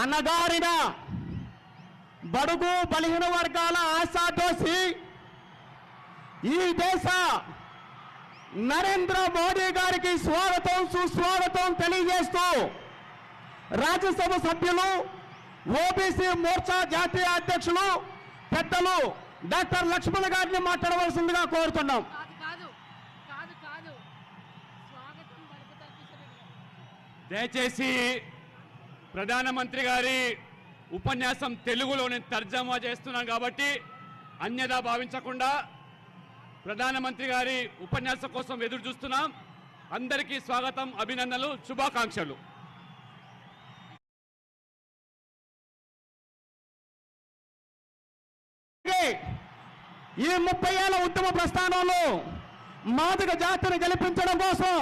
అన్నగారిన బడుగు బలహీన వర్గాల ఆశాదోసి ఈ దేశ నరేంద్ర మోడీ గారికి స్వాగతం సుస్వాగతం తెలియజేస్తూ రాజ్యసభ సభ్యులు ఓబీసీ మోర్చా జాతీయ అధ్యక్షులు పెద్దలు డాక్టర్ లక్ష్మణ్ గారిని మాట్లాడవలసిందిగా కోరుతున్నాం. దయచేసి ప్రధానమంత్రి గారి ఉపన్యాసం తెలుగులో నేను తర్జమా చేస్తున్నాను కాబట్టి అన్యదా భావించకుండా ప్రధానమంత్రి గారి ఉపన్యాసం కోసం ఎదురు చూస్తున్నాం. అందరికీ స్వాగతం అభినందనలు శుభాకాంక్షలు. ఈ ముప్పై ఏళ్ళ ఉద్యమ ప్రస్థానంలో మాదిక జాతిని గెలిపించడం కోసం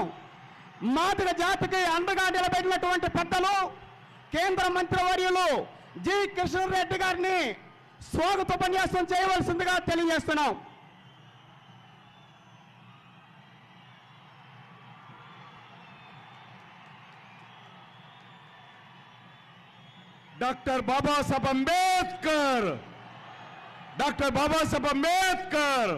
మాదిక జాతికి అండగా నిలబెట్టినటువంటి పెద్దలు కేంద్ర మంత్రివర్యులు జి. కిషన్ రెడ్డి గారిని స్వాగతోపన్యాసం చేయవలసిందిగా తెలియజేస్తున్నాం. డాక్టర్ బాబాసాహెబ్ అంబేద్కర్. డాక్టర్ బాబాసాహెబ్ అంబేద్కర్.